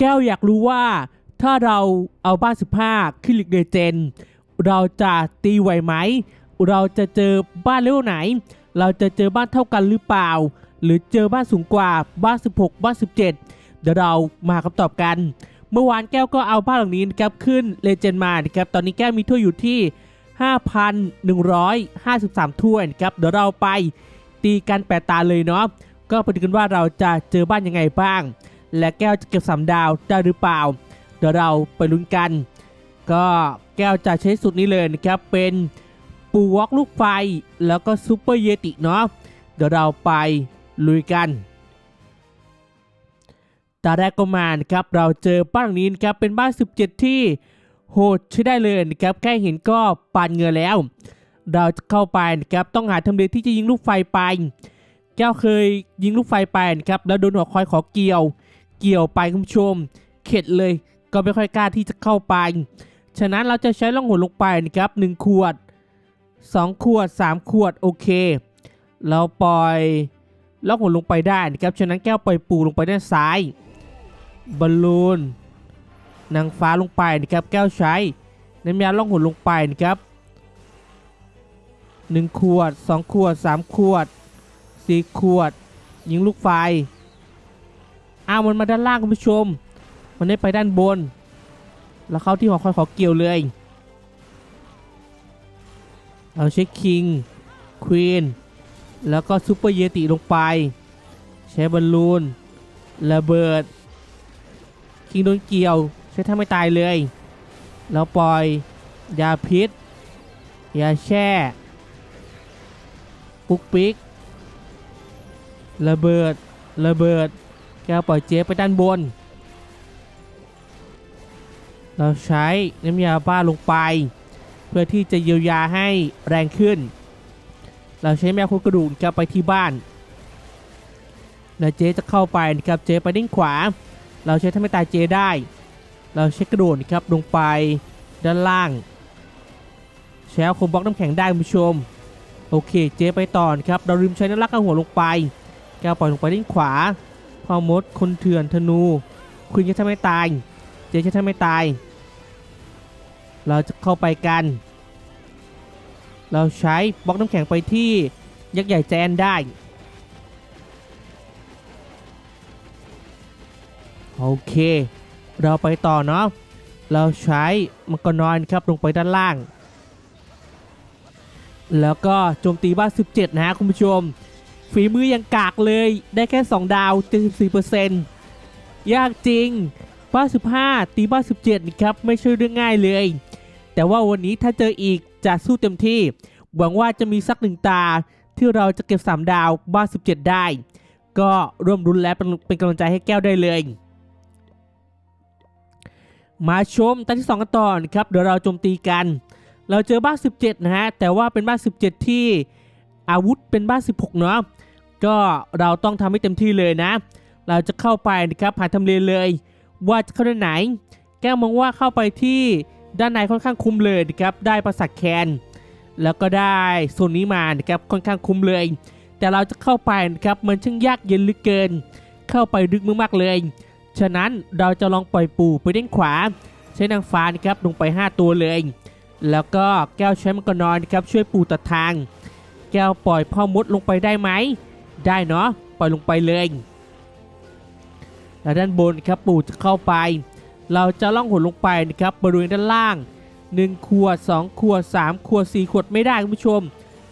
แก้วอยากรู้ว่าถ้าเราเอาบ้าน 15 ขึ้นลิกเดเจน เราจะตีไหวไหม เราจะเจอบ้านเลเวลไหน เราจะเจอบ้านเท่ากันหรือเปล่า หรือเจอบ้านสูงกว่าบ้าน 16 บ้าน 17 เดี๋ยวเรามาคำตอบกัน เมื่อวานแก้วก็เอาบ้านหลังนี้นะครับขึ้นเลเจนมานะครับตอนนี้แก้วมีถ้วยอยู่ที่ 5,153 ถ้วยนะครับเดี๋ยวเราไปตีกันแปดตาเลยเนาะก็ไปดูกันว่าเราจะเจอบ้านยังไงบ้าง และแก้วจะเก็บสามดาวได้หรือเปล่า เดี๋ยวเราไปลุ้นกัน ก็แก้วจะใช้สูตรนี้เลยนะครับ เป็นปูวอกลูกไฟ แล้วก็ซูเปอร์เยติเนาะ เดี๋ยวเราไปลุยกันตาแรกก็มานะครับเราเจอบ้านหลังนี้นะครับเป็นบ้าน 17 ที่โหดใช้ได้เลยนะครับแค่เห็นก็ปานเงือแล้ว เราจะเข้าไปนะครับต้องหาทำเลที่จะยิงลูกไฟไป แก้วเคยยิงลูกไฟไปนะครับแล้วโดนหัวคอยขอเกี่ยว เกี่ยวไปคุณผู้ชม เข็ดเลยก็ไม่ค่อยกล้าที่จะเข้าไป ฉะนั้นเราจะใช้ล่องหนลงไปนะครับ 1 ขวด 2 ขวด 3 ขวดโอเค เราปล่อยล่องหนลงไปได้นะครับ ฉะนั้นแก้วปล่อยปูลงไปด้านซ้ายบอลลูนนางฟ้าลงไปนะครับ แก้วใช้น้ำยาล่องหนลงไปนะครับ 1 ขวด 2 ขวด 3 ขวด 4 ขวด ยิงลูกไฟ อ้าวมันมาด้านล่างคุณผู้ชม มันได้ไปด้านบน แล้วเข้าที่หอคอยขอเกี่ยวเลยเราใช้คิง ควีน แล้วก็ซูเปอร์เยติลงไป ใช้บอลลูน ระเบิด คิงโดนเกี่ยว ใช้ท่าไม่ตายเลย แล้วปล่อย ยาพิษ ยาแช่ ปุกปิกระเบิด ระเบิด แก้วปล่อยเจฟไปด้านบน เราใช้น้ำยาบ้าลงไป เพื่อที่จะเยียวยาให้แรงขึ้น เราใช้แมวครงกระดูกนะครับไปที่บ้านแล้วเจจะเข้าไปนะครับเจไปด้านขวา เราใช้ทำให้ตายเจได้ เราใช้กระโดดครับลงไปด้านล่างใช้คมบล็อกน้ำแข็งได้คุณผู้ชม โอเคเจไปต่อนครับ เราลืมใช้น้ำลักกระหัวลงไปแก้วปล่อยลงไปด้านขวา พ่อมดคนเถื่อนธนู คุณจะทำให้ตาย เจจะทำให้ตาย เราจะเข้าไปกัน เราใช้บล็อกน้ำแข็งไปที่ยักษ์ใหญ่แจนได้ โอเค เราไปต่อเนาะ เราใช้มังกรนอยนครับลงไปด้านล่าง แล้วก็โจมตีบ้าน 17 นะฮะคุณผู้ชม ฝีมือยังกากเลยได้แค่ 2 ดาว 74%ยากจริงบ้า15 ตีบ้า17นี่ครับไม่ใช่เรื่องง่ายเลย แต่ว่าวันนี้ถ้าเจออีกจะสู้เต็มที่ หวังว่าจะมีสักหนึ่งตา ที่เราจะเก็บ 3 ดาวบ้า17 ได้ ก็ร่วมรุนและเป็นเป็นกำลังใจให้แก้วได้เลย มาชมตาที่2กันต่อนะครับเดี๋ยวเราโจมตีกัน เราเจอบ้า17 นะฮะแต่ว่าเป็นบ้า17 ที่ อาวุธเป็นบ้าน 16 เนาะก็เราต้องทำให้เต็มที่เลยนะ เราจะเข้าไปนะครับหาทำเลเลย ว่าจะเข้าด้านไหน แก้วมองว่าเข้าไปที่ด้านในค่อนข้างคุ้มเลยนะครับได้ประสักแคนแล้วก็ได้โซนนี้มานะครับค่อนข้างคุ้มเลย แต่เราจะเข้าไปนะครับมันช่างยากเย็นเหลือเกิน เข้าไปลึกมากๆเลย ฉะนั้นเราจะลองปล่อยปูไปด้านขวา ใช้นางฟ้านะครับลงไป 5 ตัวเลย แล้วก็แก้วใช้มังกรนอนนะครับช่วยปูตัดทาง แก้วปล่อยพ่อมดลงไปได้ไหม ได้เนาะ ปล่อยลงไปเลย และด้านบนครับปูจะเข้าไป เราจะล่องหนลงไปนะครับบริเวณด้านล่าง 1 ขวด 2 ขวด 3 ขวด 4 ขวดไม่ได้คุณผู้ชม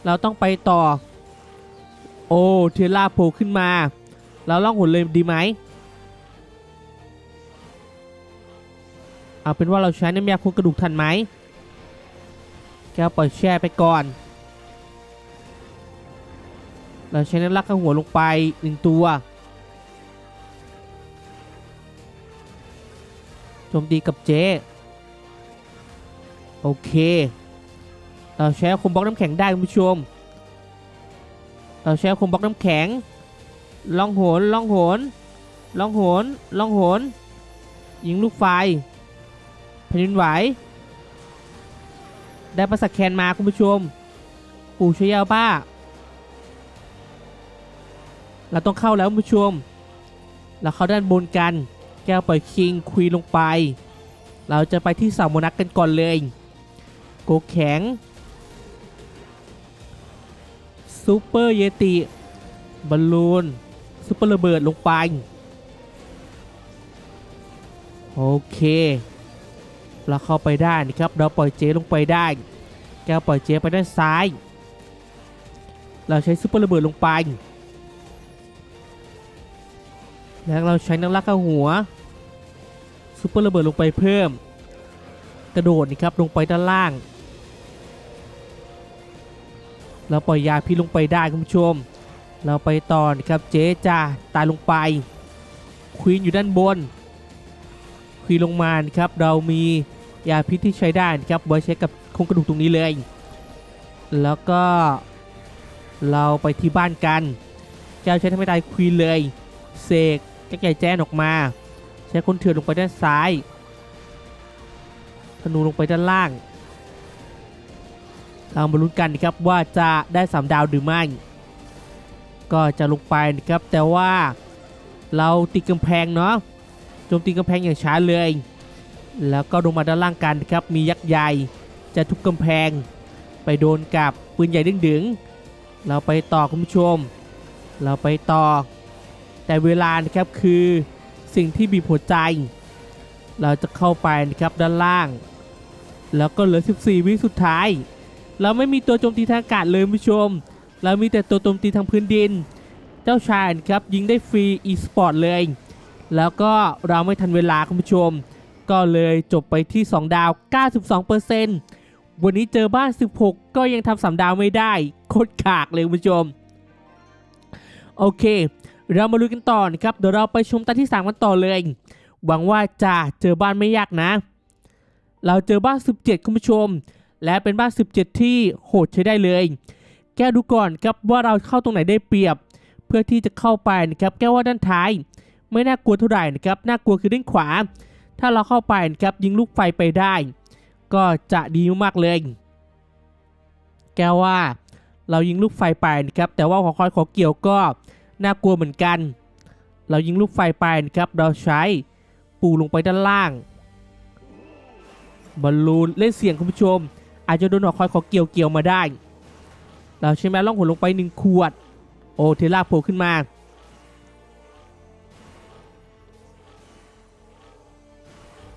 เราต้องไปต่อ โอ้ เทล่าโผล่ขึ้นมา เราล่องหนเลยดีไหม เอาเป็นว่าเราใช้น้ำยาโครงกระดูกทันไหมแก้วปล่อยแช่ไปก่อน เราใช้น้ำลักข้างหัวลงไปหนึ่งตัวโจมตีกับเจโอเค เราใช้คมบล็อกน้ำแข็งได้คุณผู้ชม เราใช้คมบล็อกน้ำแข็งล่องโหนล่องโหนล่องโหนล่องโหนยิงลูกไฟแผ่นดินไหว ได้ประสักแคนมาคุณผู้ชม ปู่ช่ยยาวบ้า เราต้องเข้าแล้วคุณผู้ชม เราเข้าด้านบนกัน แก้วปล่อยคิงคุยลงไป เราจะไปที่สาโมนักกันก่อนเลย โกแข็งซูเปอร์เยติบอลลูนซูเปอร์ระเบิดลงไป โอเค เราเข้าไปได้นะครับ เราปล่อยเจลงไปได้ แก้วปล่อยเจไปด้านซ้าย เราใช้ซุปเปอร์ระเบิดลงไป แล้วเราใช้นักลักเข้าหัวซุปเปอร์ระเบิดลงไปเพิ่ม กระโดดนะครับลงไปด้านล่าง เราปล่อยยาพิษลงไปได้คุณผู้ชม เราไปต่อนะครับเจ๊จ้าตายลงไป ควีนอยู่ด้านบน ควีนลงมานะครับเรามียาพิษที่ใช้ได้นะครับไว้ใช้กับโครงกระดูกตรงนี้เลย แล้วก็เราไปที่บ้านกันแก้วใช้ทำให้ตายควีนเลย เสก แก้วใหญ่แจ้นออกมา ใช้คนเถื่อนลงไปด้านซ้าย ธนูลงไปด้านล่าง เรามาลุ้นกันนะครับว่าจะได้สามดาวหรือไม่ ก็จะลงไปนะครับแต่ว่าเราติดกำแพงเนาะ โจมตีกำแพงอย่างช้าเลย แล้วก็ลงมาด้านล่างกันนะครับ มียักษ์ใหญ่จะทุบกำแพง ไปโดนกับปืนใหญ่ดึงดึงๆเราไปต่อคุณผู้ชม เราไปต่อ แต่เวลานะครับคือสิ่งที่บีบหัวใจ เราจะเข้าไปนะครับด้านล่าง แล้วก็เหลือ 14 วิสุดท้าย เราไม่มีตัวโจมตีทางอากาศเลยผู้ชม เรามีแต่ตัวโจมตีทางพื้นดิน เจ้าชายนะครับยิงได้ฟรี e-sport เลย แล้วก็เราไม่ทันเวลาคุณผู้ชม ก็เลยจบไปที่ 2 ดาว 92%วันนี้เจอบ้าน 16 ก็ยังทำสามดาวไม่ได้โคตรขากเลยคุณผู้ชม โอเค เรามาลุยกันต่อนะครับ เดี๋ยวเราไปชมตาที่ 3 กันต่อเลย หวังว่าจะเจอบ้านไม่ยากนะ เราเจอบ้าน 17 คุณผู้ชม และเป็นบ้าน 17 ที่โหดใช้ได้เลย แก้ดูก่อนครับว่าเราเข้าตรงไหนได้เปรียบ เพื่อที่จะเข้าไปนะครับแก้ว่าด้านท้าย ไม่น่ากลัวเท่าไหร่นะครับ น่ากลัวคือด้านขวา ถ้าเราเข้าไปนะครับยิงลูกไฟไปได้ ก็จะดีมากเลย แก้ว่าเรายิงลูกไฟไปนะครับแต่ว่าขอคอยขอเกี่ยวก็ น่ากลัวเหมือนกัน เรายิงลูกไฟไปนะครับ เราใช้ปูลงไปด้านล่างบอลลูนเล่นเสียงคุณผู้ชม อาจจะโดนหอคอยขอเกี่ยวเกี่ยวมาได้ เราใช้แมล่องหนลงไปหนึ่งขวด โอเทล่าโผล่ขึ้นมา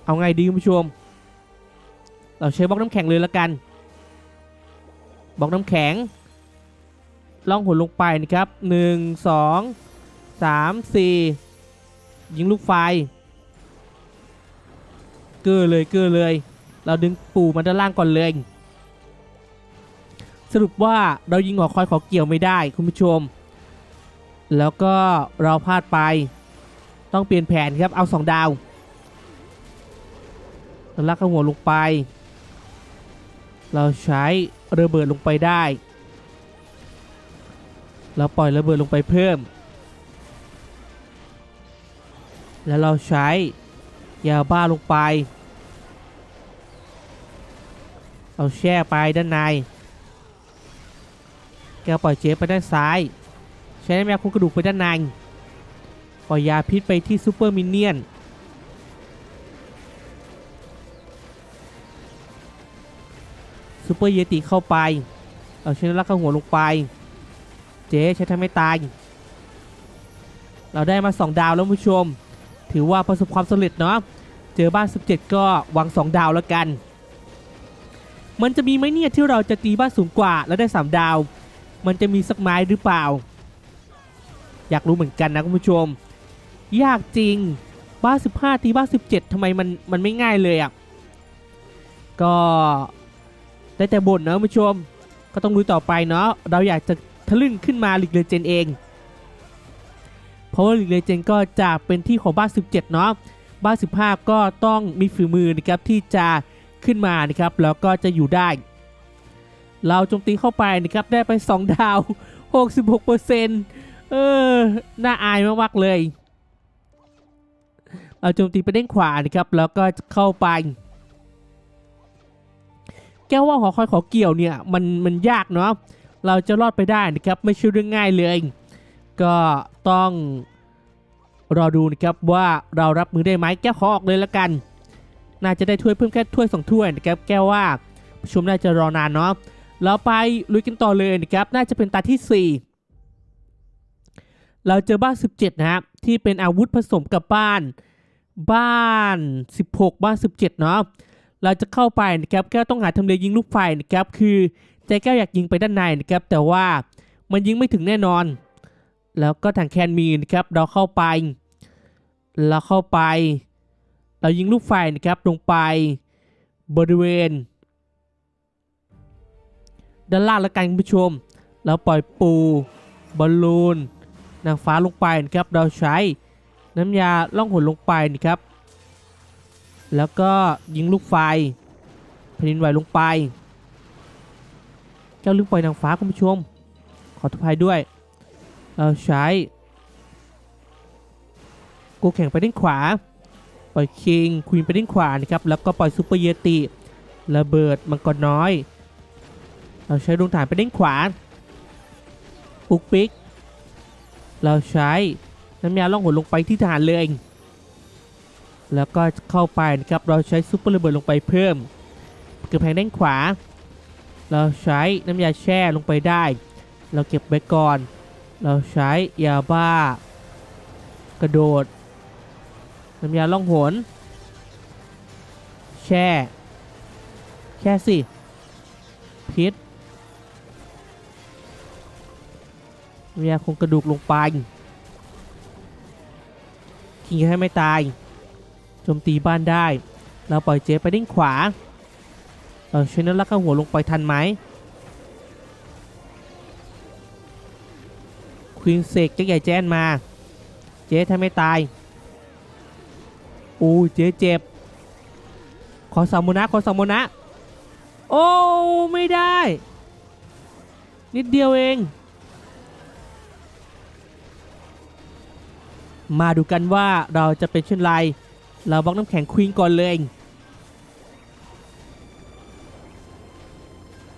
เอาไงดีคุณผู้ชม เราใช้บล็อกน้ำแข็งเลยละกันบล็อกน้ำแข็ง ล่องหนลงไปนะครับหนึ่งสองสามสี่ยิงลูกไฟเกอเลยเกอเลย เราดึงปู่มาด้านล่างก่อนเลยสรุปว่าเรายิงหอคอยขอเกี่ยวไม่ได้คุณผู้ชม แล้วก็เราพลาดไป ต้องเปลี่ยนแผนครับเอาสองดาวเราลักข้าหัวลงไป เราใช้ระเบิดลงไปได้ เราปล่อยระเบิดลงไปเพิ่ม แล้วเราใช้ยาบ้าลงไป เอาแช่ไปด้านใน แกปล่อยเจฟไปด้านซ้าย ใช้น้ำยาคุมกระดูกไปด้านใน ปล่อยยาพิษไปที่ซูเปอร์มินเนี่ยน ซูเปอร์เยติเข้าไป เอาชนะลักข้าหัวลงไป เจ๊ใช้ทำให้ตาย เราได้มา 2 ดาวแล้วผู้ชม ถือว่าประสบความสำเร็จเนาะ เจอบ้าน 17 ก็หวัง 2 ดาวแล้วกัน มันจะมีไหมเนี่ยที่เราจะตีบ้านสูงกว่าแล้วได้ 3 ดาว มันจะมีสักไม้หรือเปล่า อยากรู้เหมือนกันนะคุณผู้ชม ยากจริง บ้าน 15 ตีบ้าน 17ทำไมมันมันไม่ง่ายเลยอะ่ะ ก็ได้แต่บ่นนะคุณผู้ชม ก็ต้องดูต่อไปเนาะ เราอยากจะ ทะลึ่งขึ้นมาลีกเลเจนเอง เพราะว่าลีกเลเจนก็จะเป็นที่ของบ้าน 17 เนาะบ้าน 15 ก็ต้องมีฝีมือนะครับที่จะขึ้นมานะครับแล้วก็จะอยู่ได้ เราโจมตีเข้าไปนะครับได้ไป 2 ดาว 66%เออน่าอายมากๆเลยเราโจมตีไปด้านขวานะครับแล้วก็เข้าไป แก้วว่าหอคอยขอเกี่ยวเนี่ยมันมันยากเนาะ เราจะรอดไปได้นะครับไม่ใช่เรื่องง่ายเลย ก็ต้องรอดูนะครับว่าเรารับมือได้ไหมแก้วขอออกเลยละกัน น่าจะได้ถ้วยเพิ่มแค่ถ้วยสองถ้วยนะครับแก้วว่าผู้ชมน่าจะรอนานเนาะเราไปลุยกันต่อเลยนะครับน่าจะเป็นตาที่ 4 เราเจอบ้าน 17 นะครับที่เป็นอาวุธผสมกับบ้าน บ้าน 16 บ้าน 17 เนาะเราจะเข้าไปนะครับแก้วต้องหาทำเลยิงลูกไฟนะครับคือ ใจแก้วอยากยิงไปด้านในนะครับแต่ว่ามันยิงไม่ถึงแน่นอน แล้วก็ถังแคนมีนะครับเราเข้าไป เราเข้าไป เรายิงลูกไฟนะครับลงไปบริเวณ ด้านล่างแล้วกันคุณผู้ชม เราปล่อยปูบอลลูนนางฟ้าลงไปนะครับเราใช้น้ำยาล่องหนลงไปนะครับ แล้วก็ยิงลูกไฟแผ่นดินไหวลงไป จ้าลืมปล่อยนางฟ้าคุณผู้ชม ขออภัยด้วย เราใช้กูแข่งไปด้านขวา ปล่อยคิงควีนไปด้านขวานะครับ แล้วก็ปล่อยซูเปอร์เยติ ระเบิดมังกรน้อย เราใช้ดวงฐานไปด้านขวา ปุกปิก เราใช้น้ำยาล่องหนลงไปที่ฐานเลยแล้วก็เข้าไปนะครับ เราใช้ซูเปอร์ระเบิดลงไปเพิ่มกระแพงด้านขวา เราใช้น้ำยาแช่ลงไปได้ เราเก็บไว้ก่อน เราใช้ยาบ้า กระโดด น้ำยาล่องหน แช่ แช่สิ พิษน้ำยาคงกระดูกลงไปคิงให้ไม่ตายโจมตีบ้านได้ เราปล่อยเจไปด้านขวา เราใช้น้ำลักข้าหัวลงไปทันไหมควีนเสกเจ๊ใหญ่แจนมา เจ๊ถ้าไม่ตายอู้เจ๊เจ็บ ขอสามโมนะขอสามโมนะ โอ้ ไม่ได้ นิดเดียวเอง มาดูกันว่าเราจะเป็นเช่นไร เราบล็อกน้ำแข็งควีนก่อนเลย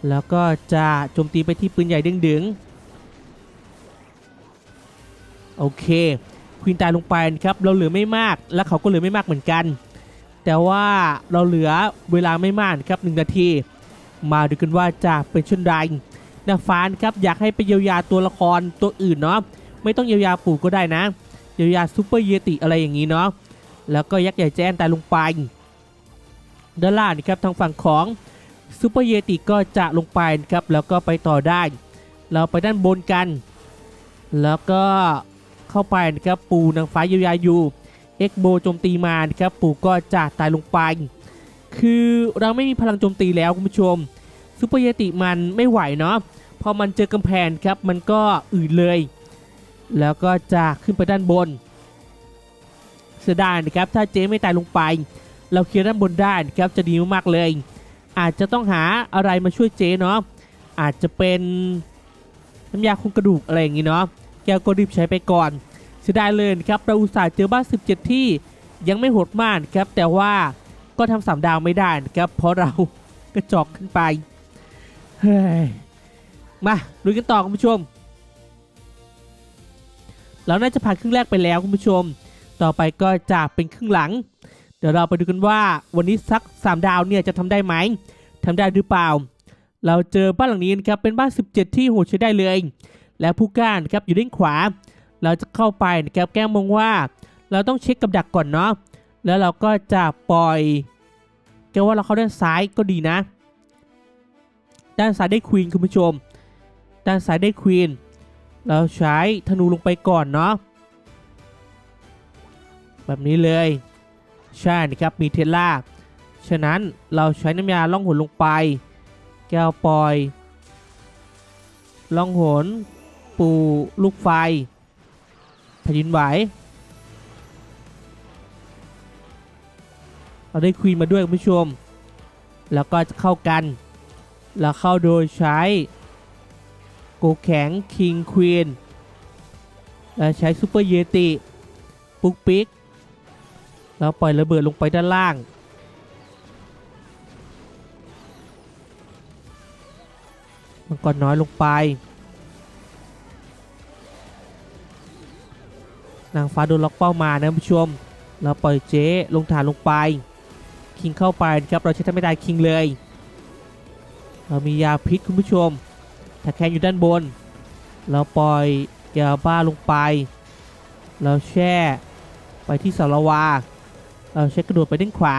แล้วก็จะโจมตีไปที่ปืนใหญ่ดึงๆ โอเคควีนตายลงไปนะครับ เราเหลือไม่มาก และเขาก็เหลือไม่มากเหมือนกัน แต่ว่าเราเหลือเวลาไม่มากครับหนึ่งนาที มาดูกันว่าจะเป็นเช่นไรนาฟานครับอยากให้ไปเยียวยาตัวละครตัวอื่นเนาะ ไม่ต้องเยียวยาปู่ก็ได้นะ เยียวยาซูเปอร์เยติอะไรอย่างนี้เนาะ แล้วก็ยักษ์ใหญ่แจ้นตายลงไปด้านล่างนะครับทางฝั่งของ ซูเปอร์เยติก็จะลงไปนะครับแล้วก็ไปต่อได้ เราไปด้านบนกัน แล้วก็เข้าไปนะครับปูนางฟ้ายียาอยู่เอ็กโบโจมตีมานะครับปู่ก็จะตายลงไป คือเราไม่มีพลังโจมตีแล้วคุณผู้ชมซูเปอร์เยติมันไม่ไหวเนาะพอมันเจอกำแพงครับมันก็อืดเลย แล้วก็จะขึ้นไปด้านบนเสียดายนะครับถ้าเจ๊ไม่ตายลงไป เราเคลียร์ด้านบนได้นะครับจะดีมากๆเลย อาจจะต้องหาอะไรมาช่วยเจ๊เนาะอาจจะเป็นน้ำยาคุมกระดูกอะไรอย่างงี้เนาะแกก็รีบใช้ไปก่อนเสียดายเลยครับเราอุตส่าห์เจอบ้าน 17 ที่ยังไม่โหดมากนครับ แต่ว่าก็ทำสามดาวไม่ได้นะครับเพราะเรากระจอกขึ้นไปเฮ้ยมาลุยกันต่อคุณผู้ชม เราน่าจะผ่านครึ่งแรกไปแล้วคุณผู้ชม ต่อไปก็จะเป็นครึ่งหลัง เดี๋ยวเราไปดูกันว่าวันนี้สัก 3 ดาวเนี่ยจะทำได้ไหมทำได้หรือเปล่า เราเจอบ้านหลังนี้นครับเป็นบ้าน 17 ที่โหดใช้ได้เลย และผู้ก้านครับอยู่ด้านขวา เราจะเข้าไปนะครับแก้มองว่า เราต้องเช็คกับดักก่อนเนาะแล้วเราก็จะปล่อยแกว่าเราเข้าด้านซ้ายก็ดีนะ ด้านซ้ายได้ควีนคุณผู้ชม ด้านซ้ายได้ควีนเราใช้ธนูลงไปก่อนเนาะแบบนี้เลย ใช่นะครับ มีเทสล่า ฉะนั้นเราใช้น้ำยาล่องหนลงไป แก้วปล่อย ล่องหน ปูลูกไฟแผ่นดินไหว เราได้ควีนมาด้วยคุณผู้ชม แล้วก็จะเข้ากันแล้วเข้าโดยใช้โกแข็งคิงควีนและใช้ซูเปอร์เยติ ปุกปิก แล้วปล่อยระเบิดลงไปด้านล่าง มันก็น้อยลงไป นางฟ้าโดนล็อกเป้ามานะคุณผู้ชมเราปล่อยเจ๊ลงฐานลงไป คิงเข้าไปครับเราใช้ทำไม่ได้คิงเลย เรามียาพิษคุณผู้ชมตะแคงอยู่ด้านบน เราปล่อยยาบ้าลงไป เราแช่ไปที่สารวา เราใช้กระโดดไปด้านขวา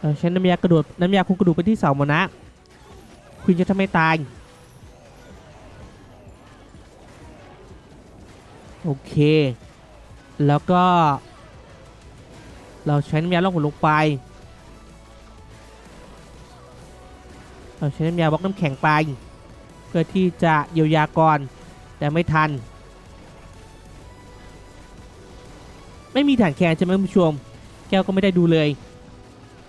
เราใช้น้ำยากระโดดน้ำยาคุมกระดูกไปที่เสามนะคุณจะทำให้ตายโอเค แล้วก็ เราใช้น้ำยาล่องหนลงไปเราใช้น้ำยาบล็อกน้ำแข็งไป เพื่อที่จะเยียวยาก่อนแต่ไม่ทัน ไม่มีฐานแคนใช่ไหมคุณผู้ชม แก้วก็ไม่ได้ดูเลย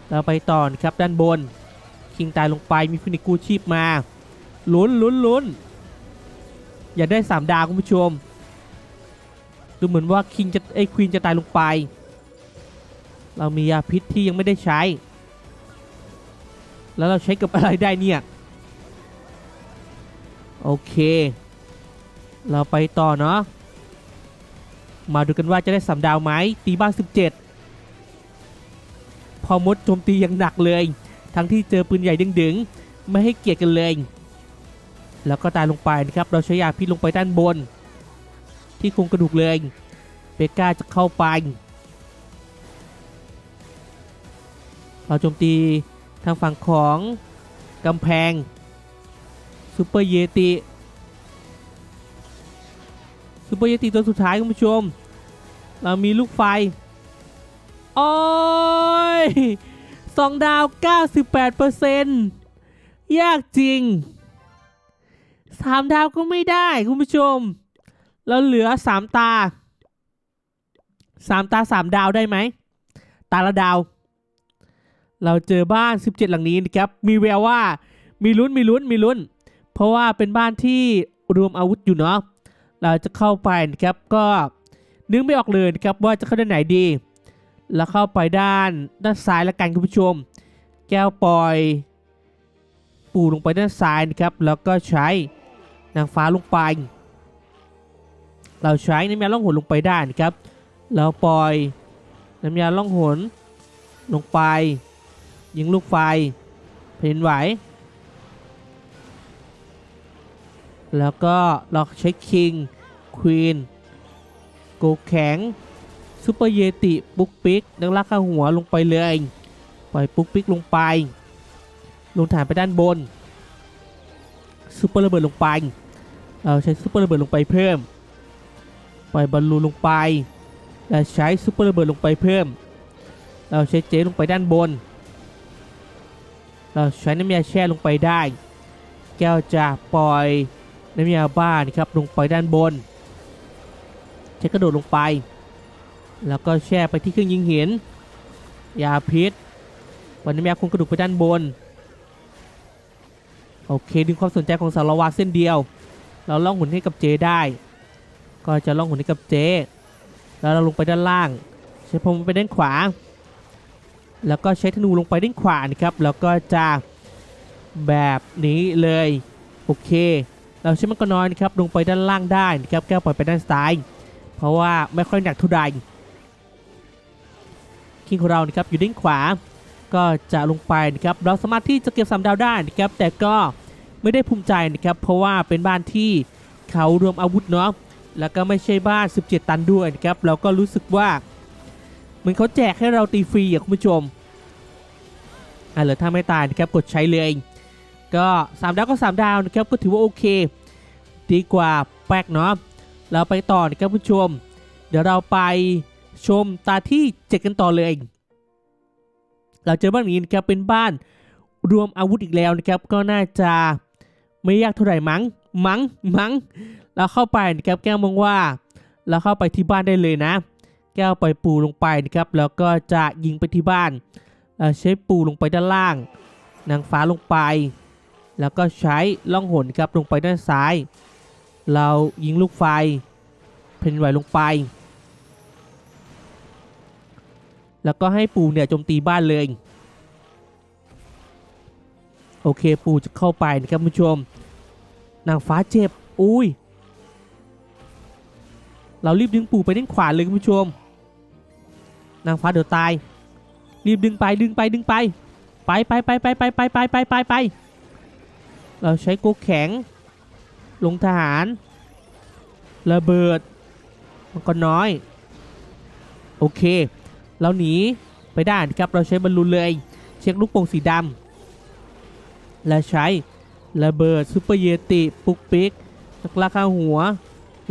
เราไปต่อนครับด้านบน คิงตายลงไปมีฟินิกกูชีพมา ลุ้นลุ้นลุ้นอย่าได้สามดาวคุณผู้ชม ดูเหมือนว่าคิงจะไอ้ควีนจะตายลงไป เรามียาพิษที่ยังไม่ได้ใช้ แล้วเราใช้กับอะไรได้เนี่ย โอเค เราไปต่อเนาะ มาดูกันว่าจะได้สามดาวไหมตีบ้าน 17 พอมดโจมตีอย่างหนักเลย ทั้งที่เจอปืนใหญ่ดึงๆ ไม่ให้เกียรติกันเลย แล้วก็ตายลงไปนะครับ เราใช้ยาพิษลงไปด้านบน ที่โครงกระดูกเลยเบก้าจะเข้าไป เราโจมตีทางฝั่งของกำแพงซูเปอร์เยติซูเปอร์เยติตัวสุดท้ายคุณผู้ชม เรามีลูกไฟ โอ้ยสองดาว 98%ยากจริงสามดาวก็ไม่ได้ คุณผู้ชม เราเหลือสามตาสามตาสามดาวได้ไหม ตาละดาว เราเจอบ้าน 17 หลังนี้นะครับ มีแววว่ามีลุ้นมีลุ้นมีลุ้น เพราะว่าเป็นบ้านที่รวมอาวุธอยู่เนาะ เราจะเข้าไปนะครับก็ นึกไม่ออกเลยนะครับว่าจะเข้าด้านไหนดี แล้วเข้าไปด้านด้านซ้ายละกันคุณผู้ชม แก้วปล่อย ปูลงไปด้านซ้ายนะครับ แล้วก็ใช้นางฟ้าลงไป เราใช้น้ำยาล่องหนลงไปได้นะครับ เราปล่อยน้ำยาล่องหนลงไป ยิงลูกไฟเพนไหว แล้วก็เราใช้คิงควีน โกแข็งซูเปอร์เยติปุ๊กปิ๊กนักลักข้าหัวลงไปเลยปล่อยปุ๊กปิ๊กลงไป ลงฐานไปด้านบนซูเปอร์ระเบิดลงไปเราใช้ซูเปอร์ระเบิดลงไปเพิ่ม ปล่อยบอลลูนลงไปและใช้ซูเปอร์ระเบิดลงไปเพิ่ม เราใช้เจลงไปด้านบน เราใช้น้ำยาแช่ลงไปได้ แก้วจะปล่อยน้ำยาบ้านครับลงไปด้านบน ใช้กระโดดลงไป แล้วก็แช่ไปที่เครื่องยิงหินยาพิษปล่อยน้ำยาคุมกระดูกไปด้านบน โอเคดึงความสนใจของสารวัตรเส้นเดียว เราล่องหุ่นให้กับเจได้ ก็จะล่องหุ่นให้กับเจ แล้วเราลงไปด้านล่าง ใช้พรมไปด้านขวา แล้วก็ใช้ธนูลงไปด้านขวานะครับ แล้วก็จะแบบนี้เลย โอเค เราใช้มังกรน้อยนะครับ ลงไปด้านล่างได้นะครับ แก้วปล่อยไปด้านซ้าย เพราะว่าไม่ค่อยหนักเท่าใดคิงของเรานะครับอยู่ด้านขวา ก็จะลงไปนะครับเราสามารถที่จะเก็บสามดาวได้นะครับแต่ก็ไม่ได้ภูมิใจนะครับเพราะว่าเป็นบ้านที่เขารวมอาวุธเนาะแล้วก็ไม่ใช่บ้าน 17 ตันด้วยนะครับเราก็รู้สึกว่าเหมือนเขาแจกให้เราตีฟรีอะคุณผู้ชมอะเหลือถ้าไม่ตายนะครับกดใช้เลยก็ 3 ดาวก็ 3 ดาวนะครับก็ถือว่าโอเค ดีกว่าแปลกเนาะ เราไปต่อนะครับผู้ชม เดี๋ยวเราไปชมตาที่7กันต่อเลย เราเจอบ้านนี้นะครับเป็นบ้านรวมอาวุธอีกแล้วนะครับก็น่าจะไม่ยากเท่าไหร่มั้ง มั้ง มั้ง เราเข้าไปนะครับแก้วมองว่า เราเข้าไปที่บ้านได้เลยนะ แก้วปล่อยปูลงไปนะครับ แล้วก็จะยิงไปที่บ้านใช้ปูลงไปด้านล่าง นางฟ้าลงไป แล้วก็ใช้ล่องหนครับลงไปด้านซ้าย เรายิงลูกไฟเพนไหวลงไป แล้วก็ให้ปูเนี่ยโจมตีบ้านเลย โอเคปูจะเข้าไปนะครับคุณผู้ชม นางฟ้าเจ็บ อุ้ย เรารีบดึงปู่ไปด้านขวาเลยคุณผู้ชม นางฟ้าเดี๋ยวตาย รีบดึงไปดึงไปดึงไป ไปไปไปไปไปไปไปไปไปไป เราใช้โกแข็ง ลงทหาร ระเบิดมันก็น้อย โอเค เราหนีไปได้ครับ เราใช้บอลลูนเลย เช็คลูกโป่งสีดำและใช้ระเบิดซูเปอร์เยติปุกปิกนักล่าข้าหัว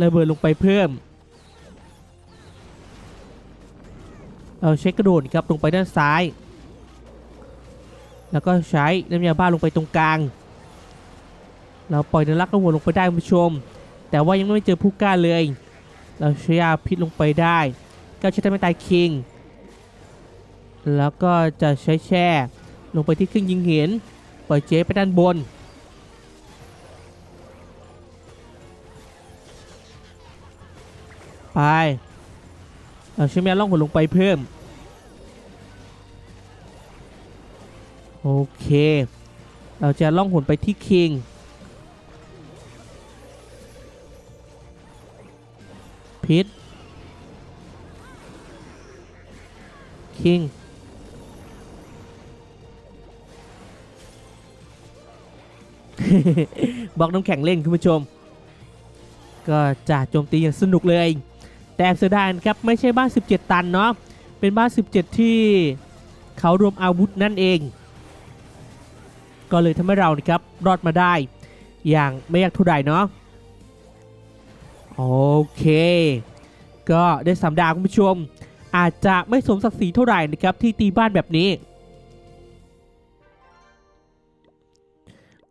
ระเบิดลงไปเพิ่ม เราใช้กระโดดครับลงไปด้านซ้าย แล้วก็ใช้น้ำยาบ้าลงไปตรงกลาง เราปล่อยนักล่าข้วลงไปได้คุณผู้ชม แต่ว่ายังไม่เจอผู้กล้าเลย เราใช้ยาพิษลงไปได้ก็ใช้ทำให้ตายคิง แล้วก็จะใช้แช่ลงไปที่เครื่องยิงเห็นปล่อยเจ๊ไปด้านบนไปเอาใช้แม่ล่องหนลงไปเพิ่ม โอเค เราจะล่องหนไปที่คิง พิษคิงบอกน้ำแข็งเล่นคุณผู้ชม ก็จะโจมตีอย่างสนุกเลย แต่เสียดายนครับไม่ใช่บ้าน 17 ตันเนาะเป็นบ้าน 17 ที่เขารวมอาวุธนั่นเอง ก็เลยทำให้เรานะครับรอดมาได้อย่างไม่ยากเท่าใดเนาะ โอเค ก็ได้สามดาวคุณผู้ชม อาจจะไม่สมศักดิ์ศรีเท่าไหร่นะครับที่ตีบ้านแบบนี้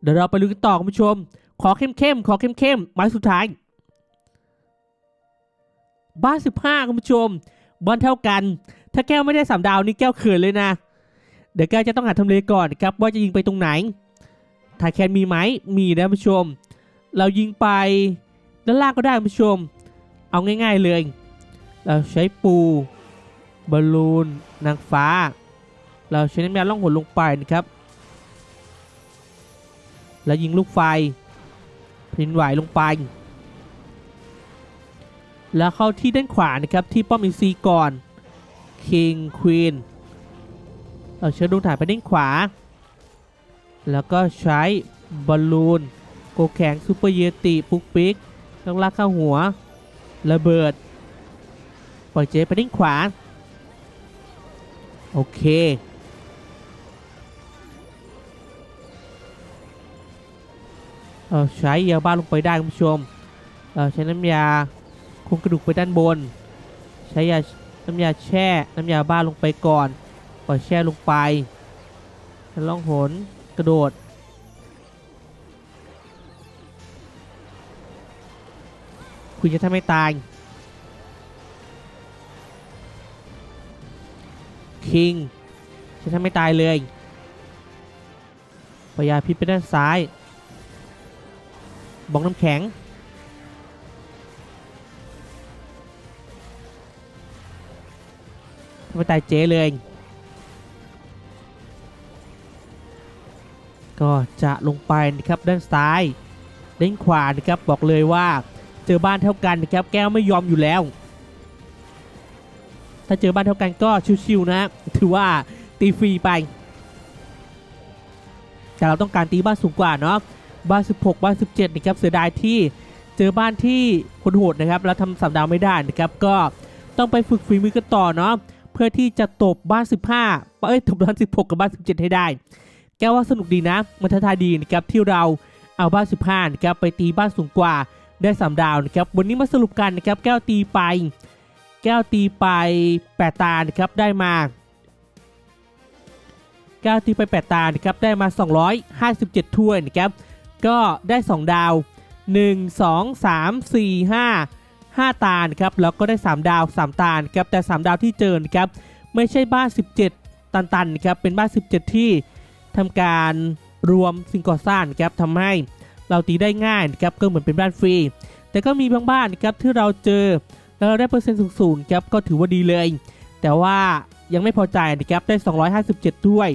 เดี๋ยวเราไปลุยกันต่อคุณผู้ชม ขอเข้มๆขอเข้มๆไม้สุดท้าย บ้าน 15คุณผู้ชมบ้านเท่ากัน ถ้าแก้วไม่ได้สามดาวนี่แก้วเขินเลยนะ เดี๋ยวแก้วจะต้องหาทำเลก่อนครับว่าจะยิงไปตรงไหนถ่ายแคนมีไหมมีนะคุณผู้ชม เรายิงไป ด้านล่างก็ได้คุณผู้ชม เอาง่าย ๆเลย เราใช้ปูบอลลูนนางฟ้า เราใช้น้ำยาล่องหนลงไปนะครับ แล้วยิงลูกไฟพินไหวลงไป แล้วเข้าที่ด้านขวานะครับที่ป้อมอินซีก่อน King Queen เราเชิญดวงถ่ายไปด้านขวา แล้วก็ใช้บอลลูนโกแข็งซูเปอร์เยติ ปุกปิก ต้องลากเข้าหัว ระเบิด ปล่อยเจไปด้านขวา โอเคเใช้ยาบ้าลงไปได้คุณผู้ชมเราใช้น้ำยาคุมกระดูกไปด้านบน ใช้ยาน้ำยาแช่ น้ำยาบ้าลงไปก่อน ปล่อยแช่ลงไปแล้วล่องหนกระโดด คุณจะทำให้ตาย คิง จะทำให้ตายเลยปยาพิษไปด้านซ้ายบองน้ำแข็ง ทำไมตายเจ๊เลย ก็จะลงไปนะครับด้านซ้ายด้านขวานะครับบอกเลยว่า เจอบ้านเท่ากันนะครับแก้วไม่ยอมอยู่แล้ว ถ้าเจอบ้านเท่ากันก็ชิวๆนะถือว่าตีฟรีไป แต่เราต้องการตีบ้านสูงกว่าเนาะบ้าน 16 บ้าน 17นะครับเสียดายที่เจอบ้านที่คนโหดนะครับแล้วทำสามดาวไม่ได้นะครับก็ต้องไปฝึกฝีมือกันต่อเนาะเพื่อที่จะตบบ้าน 15เอ้ยตบบ้าน 16 กับบ้าน 17 ให้ได้ แก้ว่าสนุกดีนะ มันท้าทายดีนะครับที่เราเอาบ้าน 15นะครับไปตีบ้านสูงกว่า ได้สามดาวนะครับวันนี้มาสรุปกันนะครับแก้วตีไป แก้วตีไป8ตานะครับได้มาแก้วตีไป8ตานะครับได้มา 257 ถ้วยนะครับก็ได้ 2 ดาว 1 2 3 4 5 5 ตานะครับแล้วก็ได้ 3 ดาว 3 ตานครับแต่ 3 ดาวที่เจอนะครับไม่ใช่บ้าน 17 ตันๆนะครับเป็นบ้าน 17 ที่ทำการรวมสิ่งก่อสร้างนครับทำให้ เราตีได้ง่ายนะครับก็เหมือนเป็นบ้านฟรี แต่ก็มีบางบ้านนะครับที่เราเจอแล้วเราได้เปอร์เซ็นต์สูงๆครับก็ถือว่าดีเลย แต่ว่ายังไม่พอใจนะครับได้ 257 ด้วย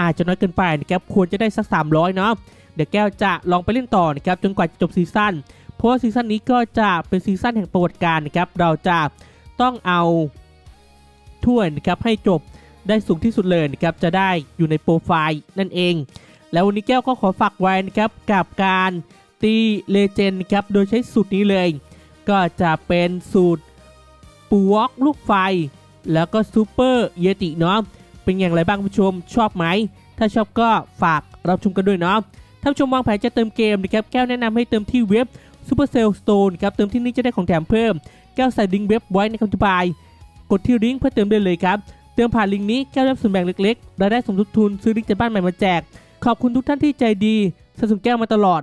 อาจจะน้อยเกินไปนะครับควรจะได้สัก 300 เนาะเดี๋ยวแก้วจะลองไปเล่นต่อนะครับจนกว่าจะจบซีซั่นเพราะว่าซีซั่นนี้ก็จะเป็นซีซั่นแห่งประวัติการนะครับเราจะต้องเอาถ้วยนะครับให้จบได้สูงที่สุดเลยนะครับจะได้อยู่ในโปรไฟล์นั่นเอง แล้ววันนี้แก้วก็ขอฝากไว้นะครับกับการตีเลเจนด์ครับโดยใช้สูตรนี้เลย ก็จะเป็นสูตรปูวอกลูกไฟ แล้วก็ซูเปอร์เยติเนาะเป็นอย่างไรบ้างผู้ชมชอบไหม ถ้าชอบก็ฝากรับชมกันด้วยเนาะถ้าผู้ชมวางแผนจะเติมเกมนะครับแก้วแนะนำให้เติมที่เว็บ Supercell Store ครับเติมที่นี่จะได้ของแถมเพิ่ม แก้วใส่ลิงก์เว็บไว้ในคำอธิบาย กดที่ลิงก์เพื่อเติมได้เลยครับเติมผ่านลิงก์นี้แก้วได้ส่วนแบ่งเล็กๆรายได้สมทบทุนซื้อลิงก์จากบ้านใหม่มาแจก ขอบคุณทุกท่านที่ใจดีสนับสนุนแก้วมาตลอด